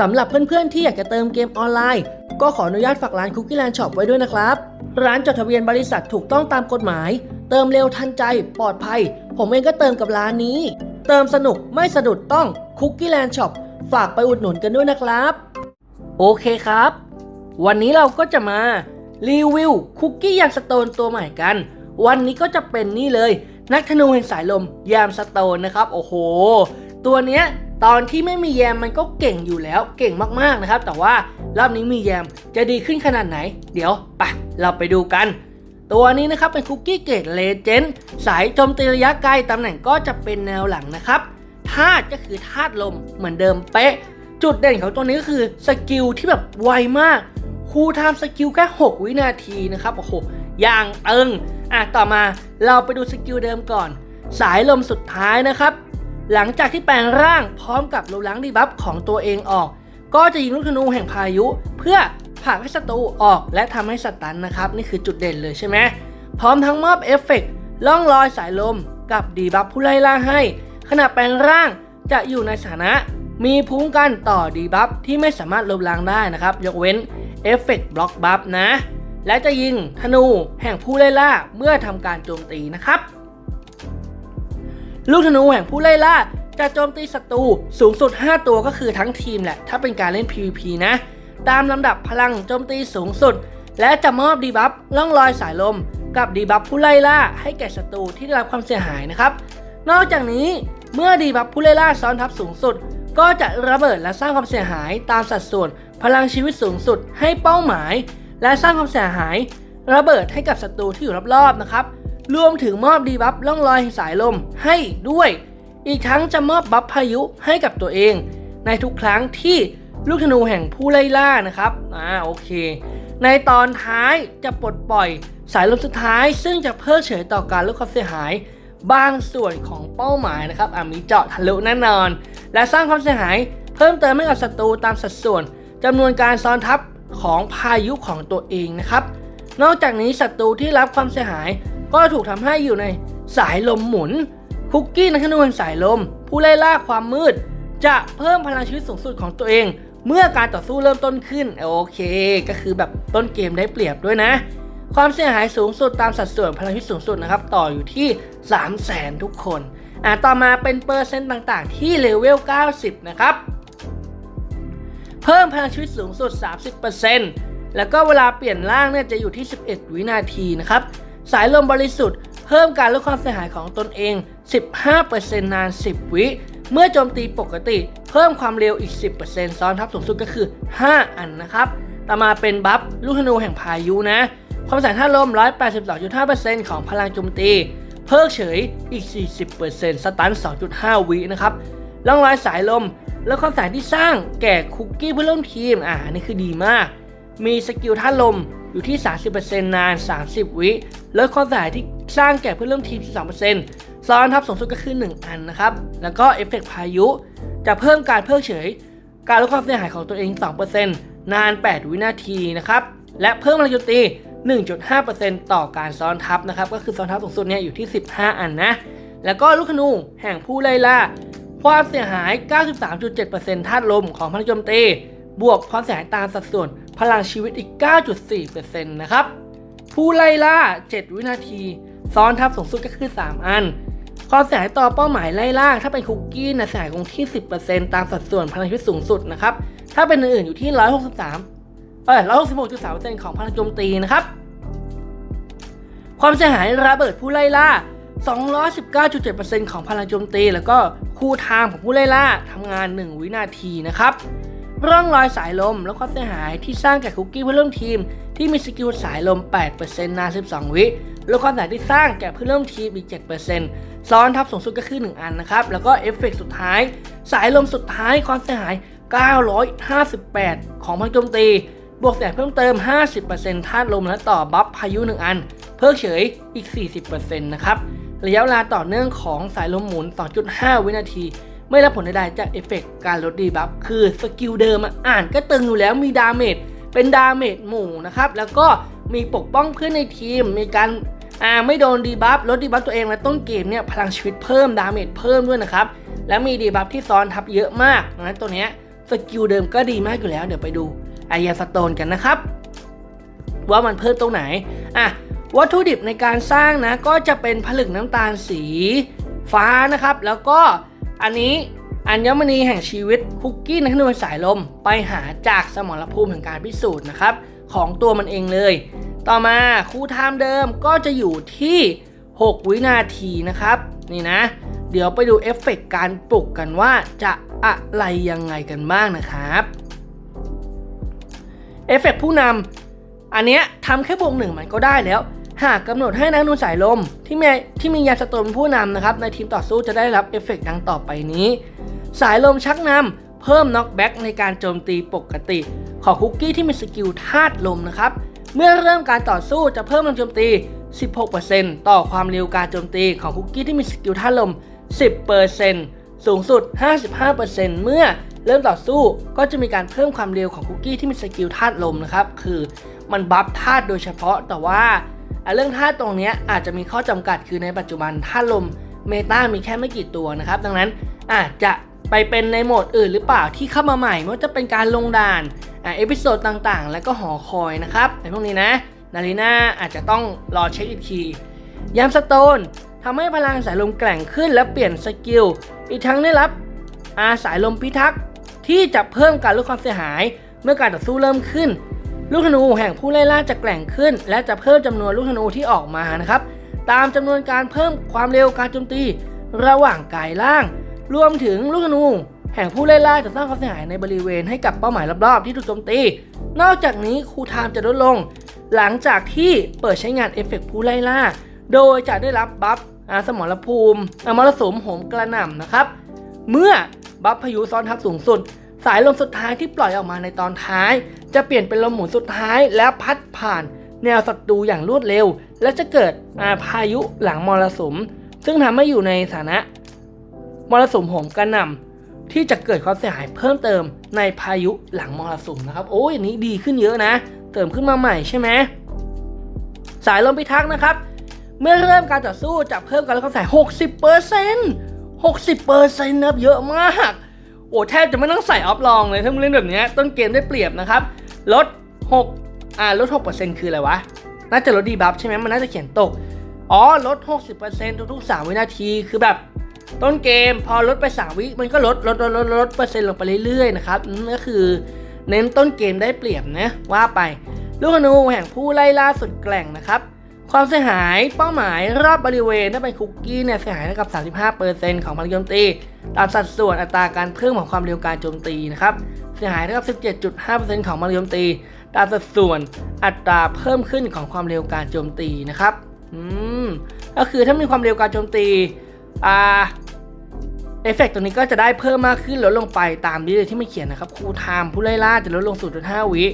สำหรับเพื่อนๆ ที่อยากจะเติมเกมออนไลน์ ก็ขออนุญาตฝากร้าน Cookie Land Shop ไว้ด้วยนะครับ ร้านจดทะเบียนบริษัทถูกต้องตามกฎหมาย เติมเร็วทันใจ ปลอดภัย ผมเองก็เติมกับร้านนี้ เติมสนุกไม่สะดุดต้อง Cookie Land Shop ฝากไปอุดหนุนกันด้วยนะครับ โอเคครับ วันนี้เราก็จะมารีวิวคุกกี้ยามสโตนตัวใหม่กัน วันนี้ก็จะเป็นนี่เลย นักธนูแห่งสายลมยามสโตนนะครับ โอ้โห ตัวเนี้ย ตอนที่ไม่มีแยมมันก็เก่งอยู่แล้วเก่งมากๆนะครับ แต่ว่ารอบนี้มีแยมจะดีขึ้นขนาดไหน เดี๋ยวไปเราไปดูกัน ตัวนี้นะครับเป็นคุกกี้เกรดเลเจนด์สายโจมตีระยะไกลตำแหน่งก็จะเป็นแนวหลังนะครับธาตุก็คือธาตุลมเหมือนเดิมเป๊ะ จุดเด่นของตัวนี้ก็คือสกิลที่แบบไวมากคูลไทม์สกิลแค่ 6 วินาทีนะครับโอ้โหอย่างเอิงอะต่อมาเราไปดูสกิลเดิมก่อน สายลมสุดท้ายนะครับ หลังจากที่แปลงร่างพร้อมกับลมล้างดีบัฟของตัวเองออก ก็จะยิงลูกธนูแห่งพายุ เพื่อผลักให้ศัตรูออกและทำให้สตันนะครับ นี่คือจุดเด่นเลยใช่ไหมพร้อมทั้งมอบเอฟเฟกต์ล่องลอยสายลมกับดีบัฟผู้ไล่ล่าให้ ขณะแปลงร่างจะอยู่ในสถานะ มีภูมิกันต่อดีบัฟที่ไม่สามารถลบล้างได้นะครับ ยกเว้นเอฟเฟกต์บล็อกบัฟนะ และจะยิงธนูแห่งผู้ไล่ล่าเมื่อทำการโจมตีนะครับ ลูกธนูแห่งผู้ไล่ล่าจะโจมตีศัตรูสูงสุด 5 ตัวก็คือทั้งทีมแหละ ถ้าเป็นการเล่น PVP นะ ตามลำดับพลังโจมตีสูงสุด และจะมอบดีบัฟล่องลอยสายลม กับดีบัฟผู้ไล่ล่าให้แก่ศัตรูที่ได้รับความเสียหายนะครับ นอกจากนี้เมื่อดีบัฟผู้ไล่ล่าซ้อนทับสูงสุด ก็จะระเบิดและสร้างความเสียหายตามสัดส่วน พลังชีวิตสูงสุดให้เป้าหมาย และสร้างความเสียหาย ระเบิดให้กับศัตรูที่อยู่รอบๆนะครับ รวมถึงมอบดีบัฟล่องลอยสายลมให้ด้วย อีกทั้งจะมอบบัฟพายุให้กับตัวเอง ในทุกครั้งที่ลูกธนูแห่งผู้ไล่ล่านะครับ อ่าโอเค ในตอนท้ายจะปลดปล่อยสายลมสุดท้าย ซึ่งจะเพิกเฉยต่อการลดความเสียหาย บางส่วนของเป้าหมายนะครับอ่ามีเจาะทะลุแน่นอน และสร้างความเสียหาย เพิ่มเติมให้กับศัตรูตามสัดส่วนจำนวนการซ้อนทับของพายุของตัวเองนะครับ นอกจากนี้ศัตรูที่รับความเสียหาย ก็ถูกทำให้อยู่ในสายลมหมุน คุกกี้นักขนวนสายลม ผู้ไล่ล่าความมืด จะเพิ่มพลังชีวิตสูงสุดของตัวเอง เมื่อการต่อสู้เริ่มต้นขึ้นโอเค ก็คือแบบต้นเกมได้เปรียบด้วยนะ ความเสียหายสูงสุดตามสัดส่วนพลังชีวิตสูงสุดนะครับต่ออยู่ที่ 3 0 0แสนทุกคนอ่าต่อมาเป็นเปอร์เซ็นต์ต่างๆ ที่เลเวล 90 นะครับ เพิ่มพลังชีวิตสูงสุด 30%แล้วก็เวลาเปลี่ยนร่างเนี่ยจะอยู่ที่ 11 วินาทีนะครับ สายลมบริสุทธิ์เพิ่มการลดความเสียหายของตนเอง 15%นาน 10 วิ เมื่อโจมตีปกติ เพิ่มความเร็วอีก 10%ซ้อนทับสูงสุดก็คือ 5 อันนะครับ ต่อมาเป็นบัฟลูกธนูแห่งพายุนะ ความสายท่าลม 182.5%ของพลังโจมตี เพิกเฉยอีก 40%สตัน 2.5 วินะครับล่องรอยสายลม และความสายที่สร้างแก่คุกกี้เพื่อนร่วมทีม อ่านี่คือดีมาก มีสกิลท่าลมอยู่ที่ 30%นาน 30 วิลดความเสียหายที่สร้างแก่เพื่อนร่วมทีม12%ซ้อนทับสูงสุดก็คือ 1 อันนะครับ แล้วก็เอฟเฟกต์พายุ จะเพิ่มการเพิกเฉย การลดความเสียหายของตัวเอง 2%นาน 8 วินาทีนะครับ และเพิ่มพลังโจมตี 1.5%ต่อการซ้อนทับนะครับ ก็คือซ้อนทับสูงสุดเนี่ยอยู่ที่ 15 อันนะ แล้วก็ลูกธนูแห่งผู้ไล่ล่า ความเสียหาย 93.7%ธาตุลมของพลังโจมตี บวกความเสียหายตามสัดส่วน พลังชีวิตอีก 9.4%นะครับ ผู้ไล่ล่า 7 วินาที ซ้อนทับสูงสุดก็คือ 3 อัน ความเสียหายต่อเป้าหมายไล่ล่า ถ้าเป็นคุกกี้นะเสียหายคงที่ 10%ตามสัดส่วนพลังชีวิตสูงสุดนะครับ ถ้าเป็นอื่นๆอยู่ที่ 163 เออ166.3%ของพลังโจมตีนะครับ ความเสียหายระเบิดผู้ไล่ล่า219.7%ของพลังโจมตี แล้วก็คู่ทางของผู้ไล่ล่าทำงาน 1 วินาทีนะครับ ร่องรอยสายลมและความเสียหายที่สร้างแก่คุกกี้เพื่อนร่วมทีม ที่มีสกิลสายลม 8%นาน 12 วิและความเสียหายที่สร้างแก่เพื่อนร่วมทีมอีก 7%ซ้อนทับสูงสุดก็คือ 1 อันนะครับ แล้วก็เอฟเฟกต์สุดท้าย สายลมสุดท้ายความเสียหาย 958 ของพังโจมตี บวกเสียเพิ่มเติม 50%ธาตุลมและต่อบัฟพายุ 1 อัน เพิกเฉยอีก 40%นะครับระยะเวลาต่อเนื่องของสายลมหมุน 2.5 วินาที ไม่รับผลใดๆจากเอฟเฟกต์การลดดีบัฟคือสกิลเดิมอะอ่านก็ตึงอยู่แล้วมีดาเมจเป็นดาเมจหมู่นะครับ แล้วก็มีปกป้องเพื่อนในทีม มีการอ่าไม่โดนดีบัฟลดดีบัฟตัวเองและต้นเกมเนี่ยพลังชีวิตเพิ่มดาเมจเพิ่มด้วยนะครับ และมีดีบัฟที่ซ้อนทับเยอะมากนั้นตัวเนี้ยสกิลเดิมก็ดีมากอยู่แล้วเดี๋ยวไปดูไอยาสโตนกันนะครับ ว่ามันเพิ่มตรงไหนอะวัตถุดิบในการสร้างนะก็จะเป็นผลึกน้ำตาลสีฟ้านะครับ แล้วก็ อันนี้อัญมณีแห่งชีวิตคุกกี้นักนวยสายลมไปหาจากสมรภูมิแห่งการพิสูจน์นะครับของตัวมันเองเลย ต่อมาคูลไทม์เดิมก็จะอยู่ที่ 6 วินาทีนะครับ นี่นะ เดี๋ยวไปดูเอฟเฟกต์การปลุกกันว่าจะอะไรยังไงกันบ้างนะครับเอฟเฟกต์ผู้นำอันเนี้ยทำแค่บวกหนึ่งมันก็ได้แล้ว หากกำหนดให้นักดนสายลม ที่มีที่มียาสโตนเป็นผู้นำนะครับในทีมต่อสู้จะได้รับเอฟเฟกต์ดังต่อไปนี้ สายลมชักนำเพิ่มน็อกแบ็กในการโจมตีปกติ ของคุกกี้ที่มีสกิลธาตุลมนะครับเมื่อเริ่มการต่อสู้จะเพิ่มแรงโจมตี 16%ต่อความเร็วการโจมตีของคุกกี้ที่มีสกิลธาตุลม 10%สูงสุด 55%เมื่อเริ่มต่อสู้ก็จะมีการเพิ่มความเร็วของคุกกี้ที่มีสกิลธาตุลมนะครับคือมันบัฟธาตุโดยเฉพาะแต่ว่า เรื่องธาตุตรงนี้อาจจะมีข้อจำกัดคือในปัจจุบันธาตุลมเมตามีแค่ไม่กี่ตัวนะครับ ดังนั้นอาจจะไปเป็นในโหมดอื่นหรือเปล่าที่เข้ามาใหม่ไม่ว่าจะเป็นการลงด่านอะเอพิโซดต่างๆ แล้วก็หอคอยนะครับในพวกนี้นะนารีนาอาจจะต้องรอเช็คอีกทียามสโตนทำให้พลังสายลมแกร่งขึ้นและเปลี่ยนสกิล อีกทั้งได้รับอาสายลมพิทักษ์ที่จะเพิ่มการลดความเสียหาย เมื่อการต่อสู้เริ่มขึ้น ลูกธนูแห่งผู้ไล่ล่าจะแกร่งขึ้น และจะเพิ่มจำนวนลูกธนูที่ออกมานะครับ ตามจำนวนการเพิ่มความเร็วการโจมตีระหว่างกายล่าง รวมถึงลูกธนู แห่งผู้ไล่ล่าจะสร้างความเสียหายในบริเวณให้กับเป้าหมายรอบๆที่ถูกโจมตี นอกจากนี้คูลไทม์จะลดลง หลังจากที่เปิดใช้งานเอฟเฟกต์ผู้ไล่ล่า โดยจะได้รับบัฟสมรภูมิอมรสุมโหมกระหน่ำนะครับ เมื่อบัฟพายุซ้อนทับสูงสุด สายลมสุดท้ายที่ปล่อยออกมาในตอนท้าย จะเปลี่ยนเป็นลมหมุนสุดท้ายและพัดผ่านแนวศัตรูอย่างรวดเร็ว และจะเกิดอาพายุหลังมรสุม ซึ่งทำให้อยู่ในสถานะมรสุมโหมกระหน่ำที่จะเกิดความเสียหายเพิ่มเติมในพายุหลังมรสุมนะครับโอ้ยอันนี้ดีขึ้นเยอะนะ เติมขึ้นมาใหม่ใช่ไหมสายลมพิทักษ์นะครับ เมื่อเริ่มการต่อสู้จะเพิ่มการลดความเสียหาย 60เปอร์เซ็นต์60เปอร์เซ็นต์นะครับเยอะมาก โอ้แทบจะไม่ต้องใส่ออฟลองเลยถ้ามึงเล่นแบบนี้ต้นเกมได้เปรียบนะครับ ลด 6 อ่าลด 6%คืออะไรวะ น่าจะลดดีบัฟใช่ไหมมันน่าจะเขียนตก อ๋อ ลด 60%ทุกๆ 3 วินาทีคือแบบต้นเกมพอลดไป 3 วิมันก็ลดลดลดลดลดเปอร์เซ็นต์ลงไปเรื่อยๆนะครับนั่นก็คือเน้นต้นเกมได้เปรียบนะว่าไป ลูกธนูแห่งผู้ไล่ล่าสุดแกร่งนะครับ ความเสียหายเป้าหมายรอบบริเวณถ้าเป็นคุกกี้เนี่ยเสียหายเท่ากับ 35%ของพลังโจมตี ตามสัดส่วนอัตราการเพิ่มของความเร็วการโจมตีนะครับเสียหายเท่ากับ 17.5%ของพลังโจมตี ตามสัดส่วนอัตราเพิ่มขึ้นของความเร็วการโจมตีนะครับอืมก็คือถ้ามีความเร็วการโจมตีอ่าเอฟเฟกต์ตัวนี้ก็จะได้เพิ่มมากขึ้นลดลงไปตามนี้เลยที่ไม่เขียนนะครับคูลไทม์ผู้ไล่ล่าจะลดลง0.5วิ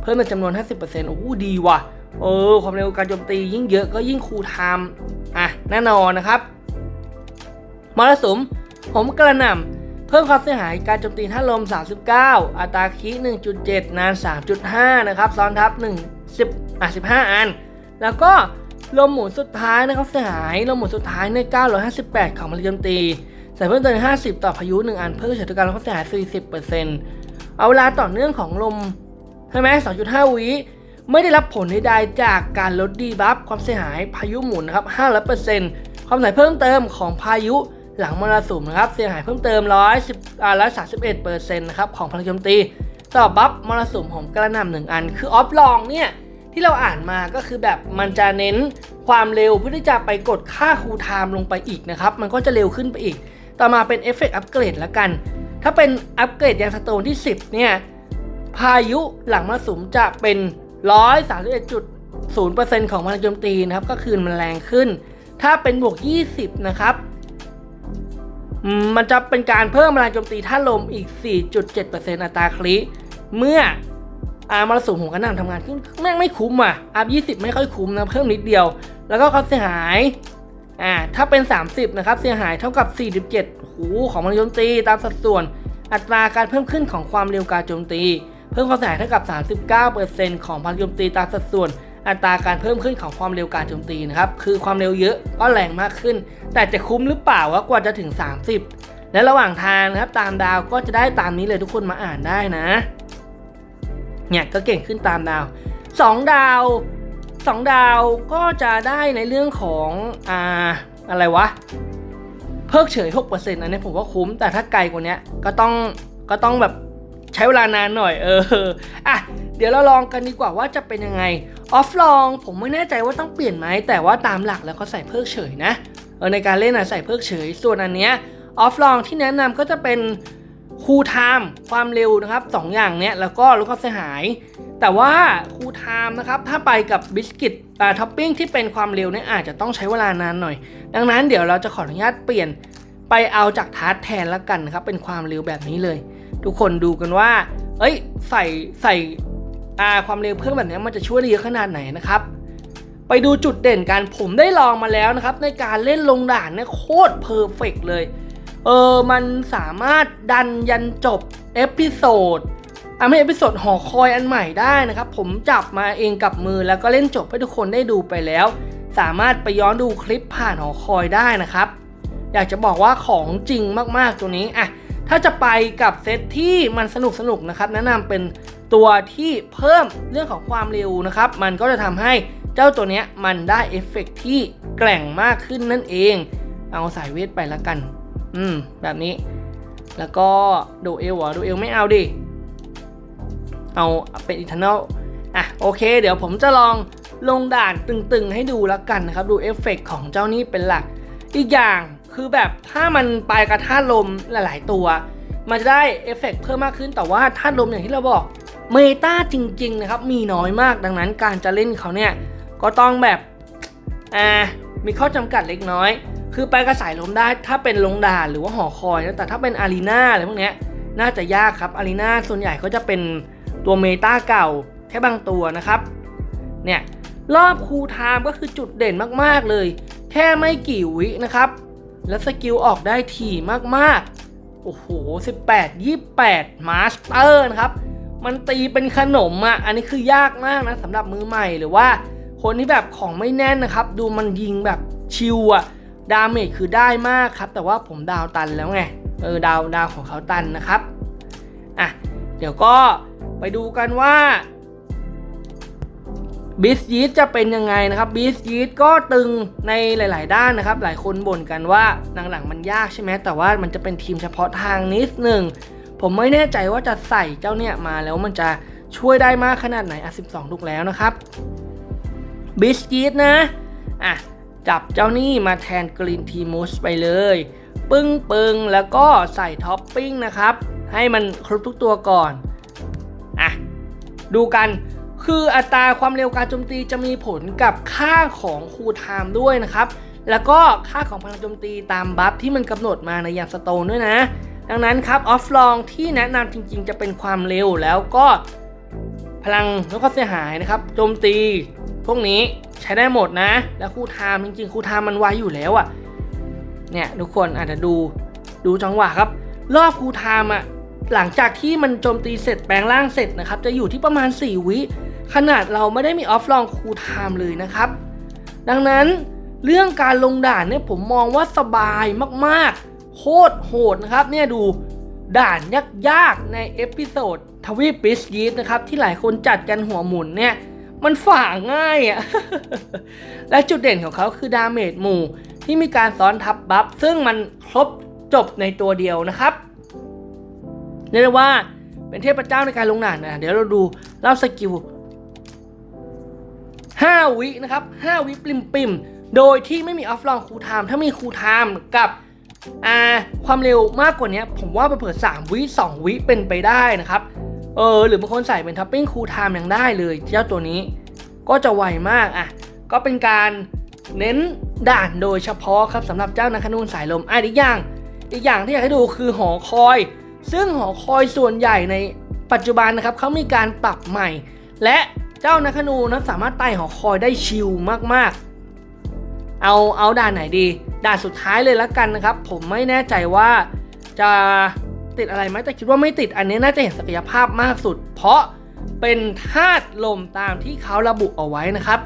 เพิ่มเป็นจำนวน 50%โอ้โหดีว่ะ เออความเร็วการโจมตียิ่งเยอะก็ยิ่งคูลไทม์อะแน่นอนนะครับมรสุมผมกระหน่ำเพิ่มความเสียหายการโจมตีท่าลม 39 อัตราคี1.7 นาน 3.5 นะครับ ซ้อนทับ1 10อะ15 อัน แล้วก็ลมหมุนสุดท้ายนะครับเสียหายลมหมุนสุดท้ายใน 958 ของพลังโจมตี ใส่เพิ่มเติม50 ต่อพายุ 1 อัน เพิ่มเฉลี่ยการลดความเสียหาย 40%เอาเวลาต่อเนื่องของลมใช่ไหม2.5 วิ ไม่ได้รับผลใดๆจากการลดดีบัฟความเสียหายพายุหมุนนะครับ500%ความเสียหายเพิ่มเติมของพายุหลังมรสุมนะครับเสียหายเพิ่มเติม110อ่า131%นะครับของพลังโจมตี ต่อบัฟมรสุมของกระหน่ำหนึ่งอัน คือออฟลองเนี่ยที่เราอ่านมาก็คือแบบมันจะเน้นความเร็วเพื่อที่จะไปกดค่าคูลไทม์ลงไปอีกนะครับ มันก็จะเร็วขึ้นไปอีก ต่อมาเป็นเอฟเฟกต์อัปเกรดแล้วกัน ถ้าเป็นอัปเกรดยางสโตนที่ 10 เนี่ย พายุหลังมรสุมจะเป็น 131.0%ของพลังโจมตีนะครับ ก็คือมันแรงขึ้น ถ้าเป็นบวก 20 นะครับ มันจะเป็นการเพิ่มพลังโจมตีท่าลมอีก 4.7%อัตราคลิเมื่ออามรสุมของกระหน่ำทำงานขึ้นแม่งไม่คุ้มอะอัพ20 ไม่ค่อยคุ้มนะเพิ่มนิดเดียว แล้วก็ความเสียหายอ่าถ้าเป็น 30 นะครับ เสียหายเท่ากับ 47โอ้โหของพลังโจมตีตามสัดส่วน อัตราการเพิ่มขึ้นของความเร็วการโจมตี เพิ่มความเสียหายเท่ากับ 39%ของพลังโจมตีตามสัดส่วนอัตราการเพิ่มขึ้นของความเร็วการโจมตีนะครับ คือความเร็วเยอะก็แรงมากขึ้น แต่จะคุ้มหรือเปล่าว่ากว่าจะถึง 30 และระหว่างทางนะครับตามดาวก็จะได้ตามนี้เลยทุกคนมาอ่านได้นะ เนี่ยก็เก่งขึ้นตามดาว 2 ดาว 2 ดาวก็จะได้ในเรื่องของอ่าอะไรวะ เพิกเฉย 6%อันนี้ผมว่าคุ้ม แต่ถ้าไกลกว่านี้ก็ต้องก็ต้องแบบ ช้เวลานานหน่อยเอออะเดี๋ยวเราลองกันดีกว่าว่าจะเป็นยังไงออฟลองผมไม่แน่ใจว่าต้องเปลี่ยนไหมแต่ว่าตามหลักแล้วเขาใส่เพิกเฉยนะเออในการเล่นนะใส่เพิกเฉย ส่วนอันเนี้ยออฟลองที่แนะนำก็จะเป็นคูลไทม์ความเร็วนะครับสองอย่างเนี้ยแล้วก็ลดความเสียหาย แต่ว่าคูลไทม์นะครับถ้าไปกับบิสกิตอ่าท็อปปิ้งที่เป็นความเร็วเนี่ยอาจจะต้องใช้เวลานานหน่อย ดังนั้นเดี๋ยวเราจะขออนุญาตเปลี่ยนไปเอาจากทาร์ตแทนแล้วกันนะครับเป็นความเร็วแบบนี้เลย ทุกคนดูกันว่า เอ้ย ใส่ใส่อาความเร็วเพิ่มแบบนี้มันจะช่วยได้เยอะขนาดไหนนะครับ ไปดูจุดเด่นกันผมได้ลองมาแล้วนะครับ ในการเล่นลงด่านเนี่ยโคตรเพอร์เฟกเลย เออ มันสามารถดันยันจบเอพิโซดอะไม่เอพิโซดหอคอยอันใหม่ได้นะครับ ผมจับมาเองกับมือแล้วก็เล่นจบให้ทุกคนได้ดูไปแล้ว สามารถไปย้อนดูคลิปผ่านหอคอยได้นะครับ อยากจะบอกว่าของจริงมากๆตัวนี้อะ ถ้าจะไปกับเซตที่มันสนุกสนุกๆนะครับแนะนำเป็นตัวที่เพิ่มเรื่องของความเร็วนะครับ มันก็จะทำให้เจ้าตัวเนี้ยมันได้เอฟเฟกต์ที่แกร่งมากขึ้นนั่นเอง เอาสายเวทไปล้วกัน อืม แบบนี้ แล้วก็ดูเอลเหรอดูเอลไม่เอาดิ เอาเป็นอินเทอร์เนลอะโอเค เดี๋ยวผมจะลองลงด่านตึงๆ ให้ดูล้วกันนะครับ ดูเอฟเฟกต์ของเจ้านี้เป็นหลัก อีกอย่าง คือแบบถ้ามันไปกระทาลมหลาย ๆ ตัว มันจะได้เอฟเฟกต์เพิ่มมากขึ้นแต่ว่าธาตุลมอย่างที่เราบอกเมตาจริง ๆ นะครับ มีน้อยมากดังนั้นการจะเล่นเขาเนี่ย ก็ต้องแบบอ่ามีข้อจำกัดเล็กน้อย คือไปกระสายลมได้ถ้าเป็นลงดาหรือว่าหอคอยนะแต่ถ้าเป็นอารีนาอะไรพวกเนี้ยน่าจะยากครับอารีนาส่วนใหญ่ก็จะเป็นตัวเมตาเก่าแค่บางตัวนะครับ เนี่ยรอบคูลไทม์ก็คือจุดเด่นมากๆเลย แค่ไม่กี่วินะครับ แล้วสกิลออกได้ถี่มากๆ โอ้โห 18 28 มาสเตอร์นะครับ มันตีเป็นขนมอะ อันนี้คือยากมากนะสำหรับมือใหม่หรือว่าคนที่แบบของไม่แน่นนะครับ ดูมันยิงแบบชิวอะ ดาเมจคือได้มากครับ แต่ว่าผมดาวตันแล้วไง เออ ดาวดาวของเขาตันนะครับ อะ เดี๋ยวก็ไปดูกันว่า บิสยีสจะเป็นยังไงนะครับบิสยีสก็ตึงในหลาย ๆ ด้านนะครับ หลายคนบ่นกันว่าหลังๆมันยากใช่ไหมแต่ว่ามันจะเป็นทีมเฉพาะทางนิดหนึ่งผมไม่แน่ใจว่าจะใส่เจ้าเนี่ยมาแล้วมันจะช่วยได้มากขนาดไหนอะ12 ลูกแล้วนะครับบิสยีสนะ อะ จับเจ้านี่มาแทนกรีนทีมูสไปเลย ปึ้งปึงแล้วก็ใส่ท็อปปิ้งนะครับ ให้มันครบทุกตัวก่อน อะ ดูกัน คืออัตราความเร็วการโจมตีจะมีผลกับค่าของคูลไทม์ด้วยนะครับ แล้วก็ค่าของพลังโจมตีตามบัฟที่มันกำหนดมาในยานสโตนด้วยนะ ดังนั้นครับออฟลองที่แนะนำจริงๆ จะเป็นความเร็วแล้วก็พลังลดความเสียหายนะครับโจมตีพวกนี้ใช้ได้หมดนะ แล้วคูลไทม์จริงๆคูลไทม์มันไวอยู่แล้วอะ่ะเนี่ยทุกคนอาจจะดูดูจังหวะครับ รอบคูลไทม์อะหลังจากที่มันโจมตีเสร็จแปลงร่างเสร็จนะครับ จะอยู่ที่ประมาณ 4 วิ ขนาดเราไม่ได้มีออฟลองคูลไทม์เลยนะครับ ดังนั้นเรื่องการลงด่านเนี่ยผมมองว่าสบายมากๆ โคตรโหดนะครับ เนี่ยดูด่านยากๆ ในเอพิโซดทวีปปิสยีสนะครับ ที่หลายคนจัดกันหัวหมุนเนี่ย มันฝ่าง่ายอะ่ะ และจุดเด่นของเขาคือดาเมจหมู่ ที่มีการซ้อนทับบัฟซึ่งมันครบจบในตัวเดียวนะครับเรียกได้ว่าเป็นเทพเจ้าในการลงด่านนะเดี๋ยวเราดูเล่าสกิล 5 วินะครับ 5 วิปริมปิมโดยที่ไม่มีออฟลองคูลไทม์ถ้ามีคูลไทม์กับความเร็วมากกว่านี้ผมว่าเผื่อ3วิ2วิเป็นไปได้นะครับ เออหรือบางคนใส่เป็นทัปปิ้งคูลไทม์ยังได้เลยเจ้าตัวนี้ก็จะไวมากอะก็เป็นการเน้นด่านโดยเฉพาะครับสำหรับเจ้านักขนูนสายลมอะอีกอย่างอีกอย่างที่อยากให้ดูคือหอคอย ซึ่งหอคอยส่วนใหญ่ในปัจจุบันนะครับเขามีการปรับใหม่ และ เจ้านักขนูนะสามารถไต่หอคอยได้ชิลมากๆ เอาเอาด่านไหนดี ด่านสุดท้ายเลยละกันนะครับ ผมไม่แน่ใจว่าจะติดอะไรไหมแต่คิดว่าไม่ติดอันนี้น่าจะเห็นศักยภาพมากสุด เพราะเป็นธาตุลมตามที่เขาระบุเอาไว้นะครับ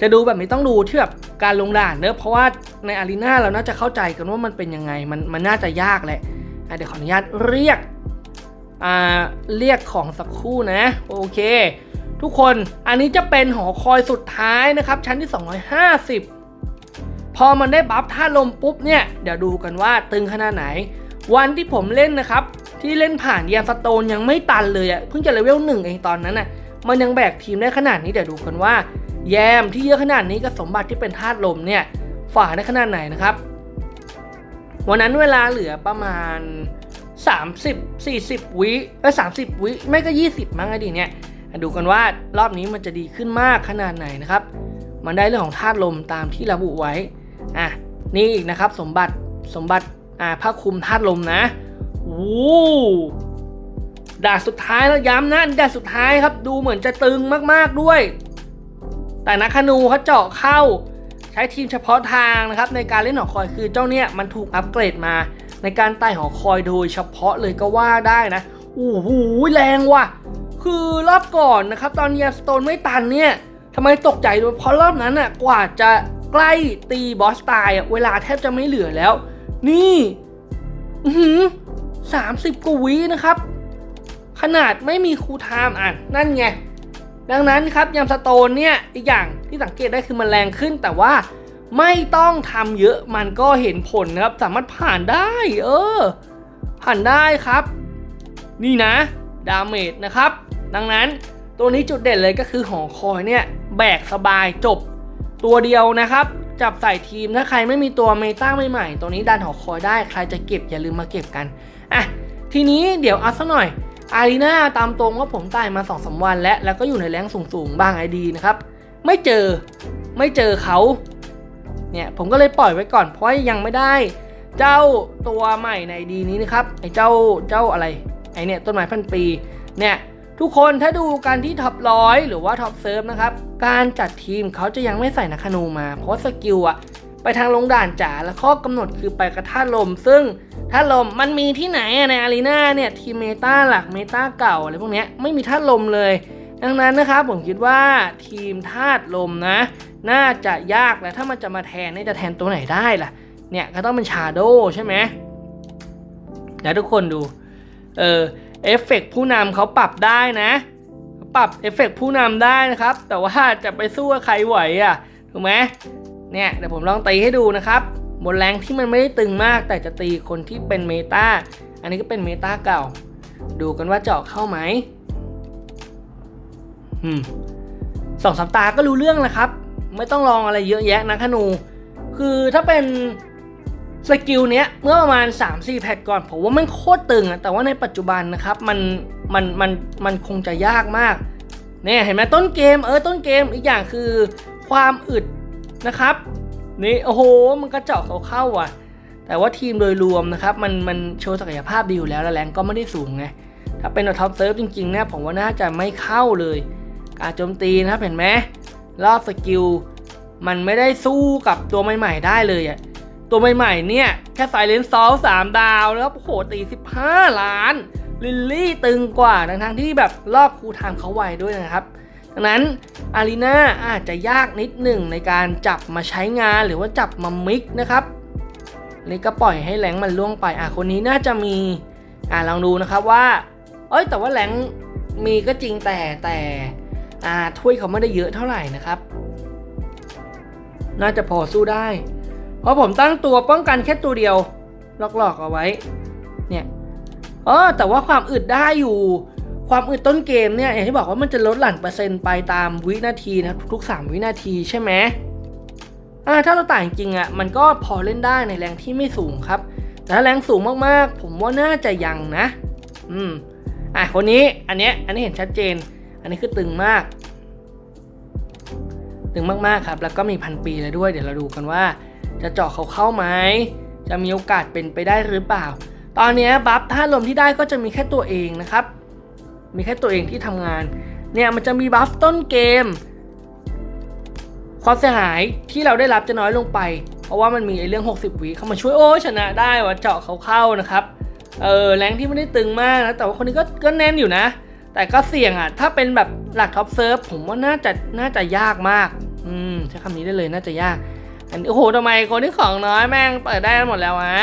จะดูแบบนี้ต้องดูที่แบบการลงด่านเนอะเพราะว่าในอารีนาเราน่าจะเข้าใจกันว่ามันเป็นยังไงมันมันน่าจะยากแหละเดี๋ยวขออนุญาตเรียกเรียกของสักคู่นะ โอเค ทุกคนอันนี้จะเป็นหอคอยสุดท้ายนะครับ ชั้นที่ 250 พอมันได้บัฟท่าลมปุ๊บเนี่ย เดี๋ยวดูกันว่าตึงขนาดไหน วันที่ผมเล่นนะครับ ที่เล่นผ่านยียมสโตนยังไม่ตันเลยอะ่ะเพิ่งจะเลเวลหนึ่งเองตอนนั้นน่ะมันยังแบกทีมได้ขนาดนี้เดี๋ยวดูกันว่า แยมที่เยอะขนาดนี้กับสมบัติที่เป็นธาตุลมเนี่ยฝ่าได้ขนาดไหนนะครับ วันนั้นเวลาเหลือประมาณ 30 40 วิเอ้ย30วิไม่ก็ 20 มั้งไอ้ดีเนี่ย ดูกันว่ารอบนี้มันจะดีขึ้นมากขนาดไหนนะครับ มันได้เรื่องของธาตุลมตามที่ระบุไว้ อะ นี่อีกนะครับ สมบัติ สมบัติ อ่าผ้าคลุมธาตุลมนะโอ้ด่านสุดท้ายแล้วย้ำนะด่านสุดท้ายครับ ดูเหมือนจะตึงมากๆด้วย แต่นักขนูเขาเจาะเข้า ใช้ทีมเฉพาะทางนะครับ ในการเล่นหอคอยคือเจ้าเนี่ยมันถูกอัปเกรดมา ในการไต่หอคอยโดยเฉพาะเลยก็ว่าได้นะโอ้โหแรงว่ะ คือรอบก่อนนะครับ ตอนเยียสโตนไม่ตันเนี่ยทำไมตกใจด้วยเพราะรอบนั้นอะกว่าจะใกล้ตีบอสตายอะเวลาแทบจะไม่เหลือแล้ว นี่อือหือสามสิบกว่าวินะครับ ขนาดไม่มีคูลไทม์อะนั่นไง ดังนั้นครับยามสโตนเนี่ยอีกอย่างที่สังเกตได้คือมันแรงขึ้นแต่ว่าไม่ต้องทำเยอะมันก็เห็นผลนะครับ สามารถผ่านได้ เออ ผ่านได้ครับ นี่นะ ดาเมจนะครับ ดังนั้นตัวนี้จุดเด่นเลยก็คือหอคอยเนี่ยแบกสบายจบตัวเดียวนะครับ จับใส่ทีมถ้าใครไม่มีตัวเมตาใหม่ๆ ตัวนี้ดันหอคอยได้ใครจะเก็บอย่าลืมมาเก็บกันอะทีนี้เดี๋ยวเอาซะหน่อยอารีนาตามตรงว่าผมตายมา2อสวันแล้ว แล้วก็อยู่ในแรงสูงๆบางไอดีนะครับ ไม่เจอไม่เจอเขาเนี่ยผมก็เลยปล่อยไว้ก่อนเพราะยังไม่ได้ เจ้าตัวใหม่ในดีนี้นะครับไอเจ้าเจ้าอะไร ไอเนี่ยต้นไม้พันปีเนี่ยทุกคนถ้าดูการที่ท็อปร้อยหรือว่าท็อปเซิร์ฟนะครับ การจัดทีมเขาจะยังไม่ใส่นักขนูมา เพราะสกิลอะไปทางลงด่านจ๋าและข้อกำหนดคือไปกระท่าลม ซึ่งท่าลมมันมีที่ไหนในอารีนาเนี่ยทีมเมตาหลักเมตาเก่าอะไรพวกนี้ไม่มีท่าลมเลย ดังนั้นนะครับผมคิดว่าทีมธาตุลมนะ น่าจะยากและถ้ามันจะมาแทนนี่จะแทนตัวไหนได้ล่ะเนี่ยก็ต้องเป็นชาโดใช่ไหมเดี๋ยวทุกคนดู เออเอฟเฟกผู้นำเขาปรับได้นะปรับเอฟเฟกผู้นำได้นะครับ แต่ว่าจะไปสู้กับใครไหวอะถูกไหมเนี่ยเดี๋ยวผมลองตีให้ดูนะครับบนแรงที่มันไม่ได้ตึงมาก แต่จะตีคนที่เป็นเมตาอันนี้ก็เป็นเมตาเก่า ดูกันว่าเจาะเข้าไหมอืมสองสัปดาห์ก็รู้เรื่องแล้วครับ ไม่ต้องลองอะไรเยอะแยะนะขนู คือถ้าเป็น สกิลเนี้ยเมื่อประมาณ 3-4 แพทก่อนผมว่ามันโคตรตึงอะแต่ว่าในปัจจุบันนะครับมันมันมันมันคงจะยากมากเนี่ยเห็นไหมต้นเกมเออต้นเกมอีกอย่างคือความอึดนะครับนี่โอ้โหมันกระเจาะเขาเข้าอะ แต่ว่าทีมโดยรวมนะครับมันมันโชว์ศักยภาพดีอยู่แล้วแล้วแรงก็ไม่ได้สูงไงถ้าเป็นท็อปเซิร์ฟจริงๆเนี่ยผมว่าน่าจะไม่เข้าเลย การโจมตีนะครับเห็นไหมรอบสกิลมันไม่ได้สู้กับตัวใหม่ๆได้เลยอะ ตัวใหม่ๆเนี่ย แค่ไซเลนซอลสามดาวแล้วโอ้โหตี15ล้าน ลิลลี่ตึงกว่าทั้งๆที่แบบรอบคูทม์เขาไวด้วยนะครับดังนั้นอารีนาอาจจะยากนิดหนึ่งในการจับมาใช้งานหรือว่าจับมามิกนะครับนี่ก็ปล่อยให้แหลงมันล่วงไปอะคนนี้น่าจะมีอ่าลองดูนะครับว่า เอ้ยแต่ว่าแหลงมีก็จริงแต่แต่อ่าถ้วยเขาไม่ได้เยอะเท่าไหร่นะครับ น่าจะพอสู้ได้ เพราะผมตั้งตัวป้องกันแค่ตัวเดียวหลอกๆเอาไว้ เนี่ยเออแต่ว่าความอึดได้อยู่ ความอึดต้นเกมเนี่ยอย่างที่บอกว่ามันจะลดหลั่นเปอร์เซ็นต์ไปตามวินาทีนะทุกๆ3วินาทีใช่ไหมอ่าถ้าเราต่างจริงอะมันก็พอเล่นได้ในแรงที่ไม่สูงครับ แต่ถ้าแรงสูงมากๆ ผมว่าน่าจะยังนะ อืมอะคนนี้อันเนี้ยอันนี้เห็นชัดเจน อันนี้คือตึงมาก ตึงมากๆครับ แล้วก็มีพันปีเลยด้วย เดี๋ยวเราดูกันว่า จะเจาะเขาเข้าไหมจะมีโอกาสเป็นไปได้หรือเปล่า ตอนนี้บัฟท่าลมที่ได้ก็จะมีแค่ตัวเองนะครับ มีแค่ตัวเองที่ทำงาน เนี่ยมันจะมีบัฟต้นเกม ความเสียหายที่เราได้รับจะน้อยลงไป เพราะว่ามันมีไอ้เรื่อง 60วิเข้ามาช่วยโอ้ชนะได้ว่าเจาะเขาเข้านะครับ เออแรงที่ไม่ได้ตึงมากนะแต่ว่าคนนี้ก็ก็แน่นอยู่นะ แต่ก็เสี่ยงอะถ้าเป็นแบบหลักท็อปเซิร์ฟผมว่าน่าจะน่าจะยากมาก อืมใช้คำนี้ได้เลยน่าจะยาก อันนี้โอ้โหทำไมคนที่ของน้อยแม่งเปิดได้หมดแล้ววะ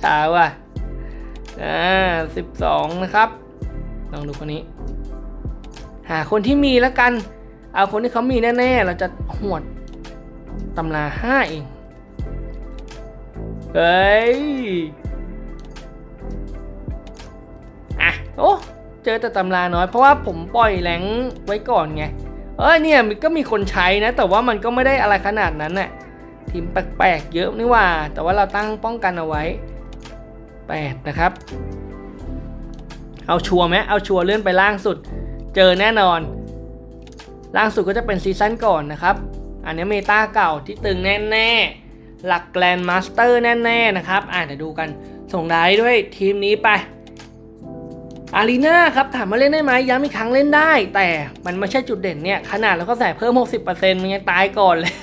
ช้าว่ะอ่าสิบสองนะครับ ลองดูคนนี้ หาคนที่มีแล้วกัน เอาคนที่เขามีแน่ๆ เราจะหวดตำราห้าเอง เฮ้ย อะ โอ้ เจอแต่ตำราน้อย เพราะว่าผมปล่อยแหลงไว้ก่อนไง เออเนี่ยมันก็มีคนใช้นะ แต่ว่ามันก็ไม่ได้อะไรขนาดนั้นน่ะทีมแปลกๆเยอะนี่ว่า แต่ว่าเราตั้งป้องกันเอาไว้ 8 นะครับ เอาชัวร์ไหมเอาชัวร์เลื่อนไปล่างสุด เจอแน่นอน ล่างสุดก็จะเป็นซีซั่นก่อนนะครับ อันนี้เมตาเก่าที่ตึงแน่ๆ หลักแกลนมาสเตอร์แน่ๆนะครับ อ่าเดี๋ยวดูกันส่งได้ด้วยทีมนี้ไป อารีนาครับถามว่าเล่นได้ไหมย้ำอีกครั้งเล่นได้ แต่มันไม่ใช่จุดเด่นเนี่ย ขนาดเราก็ใส่เพิ่ม 60%มันยังตายก่อนเลย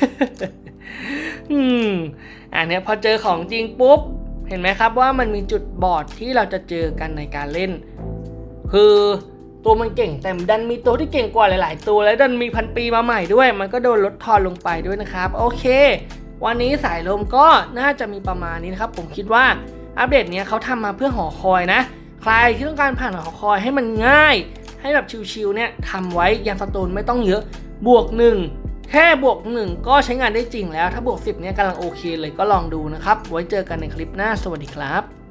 อืมอันนี้พอเจอของจริงปุ๊บ เห็นไหมครับว่ามันมีจุดบอดที่เราจะเจอกันในการเล่น คือตัวมันเก่งแต่ดันมีตัวที่เก่งกว่าหลาย ๆ ตัวแล้วดันมีพันปีมาใหม่ด้วย มันก็โดนลดทอนลงไปด้วยนะครับ โอเค วันนี้สายลมก็น่าจะมีประมาณนี้นะครับ ผมคิดว่าอัปเดตเนี้ยเขาทำมาเพื่อหอคอยนะ ใครที่ต้องการผ่านหอคอยให้มันง่าย ให้แบบชิวๆเนี่ยทำไว้ยางสตูนไม่ต้องเยอะบวกหนึ่งแค่บวกหนึ่งก็ใช้งานได้จริงแล้ว ถ้าบวก 10เนี่ยกำลังโอเคเลยก็ลองดูนะครับ ไว้เจอกันในคลิปหน้าสวัสดีครับ